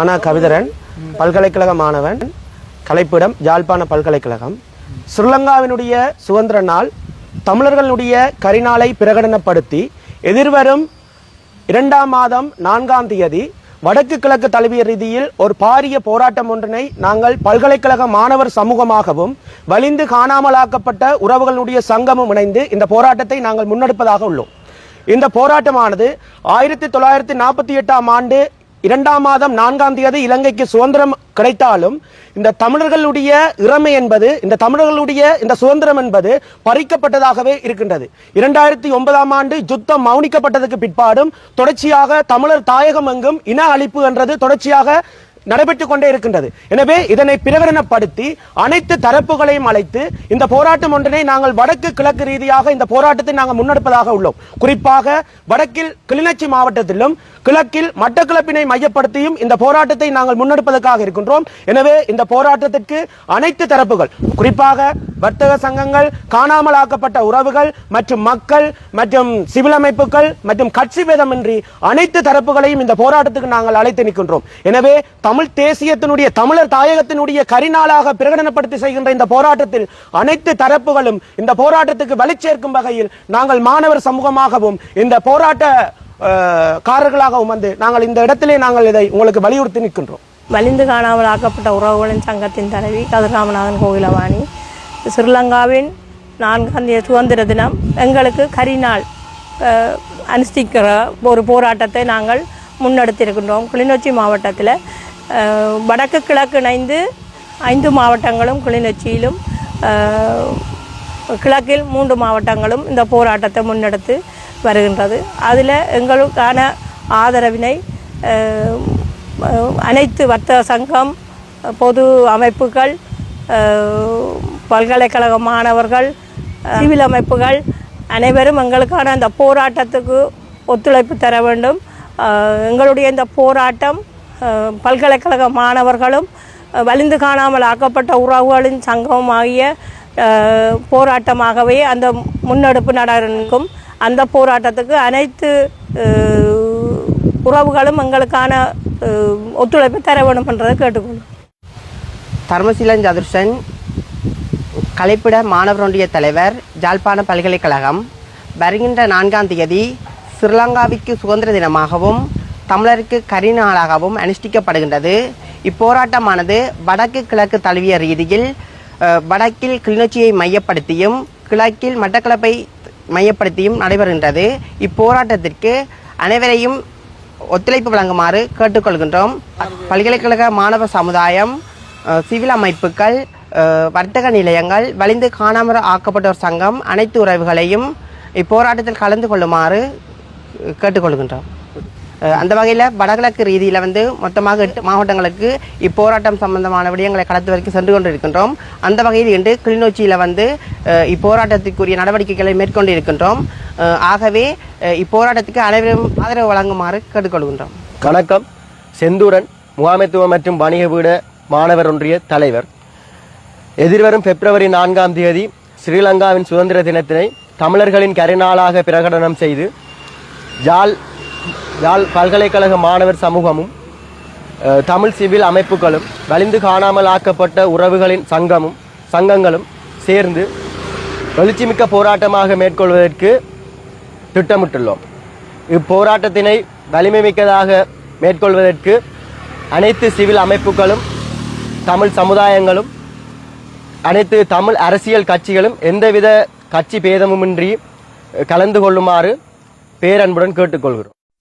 ஆனா கவிதரன் பல்கலைக்கழக மாணவன் கலைப்பிடம் ஜாழ்ப்பாண பல்கலைக்கழகம். ஸ்ரீலங்காவினுடைய சுதந்திர நாள் தமிழர்களுடைய கரிநாளை பிரகடனப்படுத்தி எதிர்வரும் இரண்டாம் மாதம் நான்காம் தேதி வடக்கு கிழக்கு தழுவிய ரீதியில் ஒரு பாரிய போராட்டம் ஒன்றினை நாங்கள் பல்கலைக்கழக மாணவர் சமூகமாகவும் வலிந்து காணாமலாக்கப்பட்ட உறவுகளுடைய சங்கமும் இணைந்து இந்த போராட்டத்தை நாங்கள் முன்னெடுப்பதாக உள்ளோம். இந்த போராட்டமானது ஆயிரத்தி தொள்ளாயிரத்தி நாற்பத்தி எட்டாம் ஆண்டு இரண்டாம் மாதம் நான்காம் தேதி இலங்கைக்கு சுதந்திரம் கிடைத்தாலும் இந்த தமிழர்களுடைய இறமை என்பது இந்த தமிழர்களுடைய இந்த சுதந்திரம் என்பது பறிக்கப்பட்டதாகவே இருக்கின்றது. இரண்டாயிரத்தி ஒன்பதாம் ஆண்டு யுத்தம் மௌனிக்கப்பட்டதுக்கு பிற்பாடும் தொடர்ச்சியாக தமிழர் தாயகம் எங்கும் இன அழிப்பு என்றது தொடர்ச்சியாக நடைபெற்றுக் கொண்டே இருக்கின்றது. எனவே இதனை பிரகடனப்படுத்தி அனைத்து தரப்புகளையும் அழைத்து இந்த போராட்டம் ஒன்றினை நாங்கள் வடக்கு கிழக்கு ரீதியாக இந்த போராட்டத்தை நாங்கள் முன்னெடுப்பதாக உள்ளோம். குறிப்பாக வடக்கில் கிளிநொச்சி மாவட்டத்திலும் கிழக்கில் மட்டக்கிழப்பினை மையப்படுத்தியும் இந்த போராட்டத்தை நாங்கள் முன்னெடுப்பதற்காக இருக்கின்றோம். எனவே இந்த போராட்டத்திற்கு அனைத்து தரப்புகள் குறிப்பாக வர்த்தக சங்கங்கள் காணாமல் ஆக்கப்பட்ட உறவுகள் மற்றும் மக்கள் மற்றும் சிவில் அமைப்புகள் மற்றும் கட்சி வேதமின்றி அனைத்து தரப்புகளையும் இந்த போராட்டத்துக்கு நாங்கள் அழைத்து நிற்கின்றோம். எனவே தமிழ் தமிழ் தேசியத்தினுடைய தமிழர் தாயகத்தினுடைய கரிநாளாக பிரகடனப்படுத்தி செய்கின்ற இந்த போராட்டத்தில் அனைத்து தரப்புகளும் இந்த போராட்டத்துக்கு வலி சேர்க்கும் வகையில் நாங்கள் மாணவர் சமூகமாகவும் இந்த போராட்ட காரர்களாகவும் வந்து நாங்கள் இந்த இடத்திலே நாங்கள் இதை உங்களுக்கு வலியுறுத்தி நிற்கின்றோம். வலிந்து காணாமல் ஆக்கப்பட்ட உறவுகளின் சங்கத்தின் தலைவி கதிர்காமநாதன் கோகிலவாணி ஸ்ரீலங்காவின் நான்காம் சுதந்திர தினம் எங்களுக்கு கரிநாள் அனுஷ்டிக்கிற ஒரு போராட்டத்தை நாங்கள் முன்னெடுத்திருக்கின்றோம். கிளிநொச்சி மாவட்டத்தில் வடக்கு கிழக்கு இணைந்து ஐந்து மாவட்டங்களும் கிளிநொச்சியிலும் கிழக்கில் மூன்று மாவட்டங்களும் இந்த போராட்டத்தை முன்னெடுத்து வருகின்றது. அதில் எங்களுக்கான ஆதரவினை அனைத்து வர்த்தக சங்கம் பொது அமைப்புகள் பல்கலைக்கழக மாணவர்கள் சிவில் அமைப்புகள் அனைவரும் எங்களுக்கான அந்த போராட்டத்துக்கு ஒத்துழைப்பு தர வேண்டும். எங்களுடைய இந்த போராட்டம் பல்கலைக்கழக மாணவர்களும் வலிந்து காணாமல் ஆக்கப்பட்ட உறவுகளின் சங்கமும் ஆகிய போராட்டமாகவே அந்த முன்னெடுப்பு நடக்கும். அந்த போராட்டத்துக்கு அனைத்து உறவுகளும் எங்களுக்கான ஒத்துழைப்பு தர வேண்டும் பண்ணுறதை கேட்டுக்கொள்ளும் தர்மசீலன் சதுர்ஷன் கலைப்பிட மாணவர் ஒன்றிய தலைவர் ஜாழ்ப்பாண பல்கலைக்கழகம் வருகின்ற நான்காம் தேதி ஸ்ரீலங்காவிற்கு சுதந்திர தினமாகவும் தமிழருக்கு கரிநாளாகவும் அனுஷ்டிக்கப்படுகின்றது. இப்போராட்டமானது வடக்கு கிழக்கு தழுவிய ரீதியில் வடக்கில் கிளிநொச்சியை மையப்படுத்தியும் கிழக்கில் மட்டக்களப்பை மையப்படுத்தியும் நடைபெறுகின்றது. இப்போராட்டத்திற்கு அனைவரையும் ஒத்துழைப்பு வழங்குமாறு கேட்டுக்கொள்கின்றோம். பல்கலைக்கழக மாணவ சமுதாயம் சிவில் அமைப்புகள் வர்த்தக நிலையங்கள் வலிந்து காணாமல் ஆக்கப்பட்டோர் சங்கம் அனைத்து உறவுகளையும் இப்போராட்டத்தில் கலந்து கொள்ளுமாறு கேட்டுக்கொள்கின்றோம். அந்த வகையில் வடகிழக்கு ரீதியில் வந்து மொத்தமாக எட்டு மாவட்டங்களுக்கு இப்போராட்டம் சம்பந்தமான விடயங்களை கடத்து வரைக்கும் சென்று கொண்டிருக்கின்றோம். அந்த வகையில் இன்று கிளிநொச்சியில் வந்து இப்போராட்டத்திற்குரிய நடவடிக்கைகளை மேற்கொண்டு இருக்கின்றோம் ஆகவே இப்போராட்டத்துக்கு அனைவரும் ஆதரவு வழங்குமாறு கேட்டுக்கொள்கின்றோம். வணக்கம். செந்தூரன் முகாமைத்துவ மற்றும் வணிக வீட மாணவர் ஒன்றிய தலைவர். எதிர்வரும் பிப்ரவரி நான்காம் தேதி ஸ்ரீலங்காவின் சுதந்திர தினத்தினை தமிழர்களின் கரிநாளாக பிரகடனம் செய்து யாழ் யாழ் பல்கலைக்கழக மாணவர் சமூகமும் தமிழ் சிவில் அமைப்புகளும் வலிந்து காணாமல் ஆக்கப்பட்ட உறவுகளின் சங்கமும் சங்கங்களும் சேர்ந்து எழுச்சிமிக்க போராட்டமாக மேற்கொள்வதற்கு திட்டமிட்டுள்ளோம். இப்போராட்டத்தினை வலிமை மிக்கதாக மேற்கொள்வதற்கு அனைத்து சிவில் அமைப்புகளும் தமிழ் சமுதாயங்களும் அனைத்து தமிழ் அரசியல் கட்சிகளும் எந்தவித கட்சி பேதமுமின்றி கலந்து கொள்ளுமாறு பேரன்புடன் கேட்டுக்கொள்கிறோம்.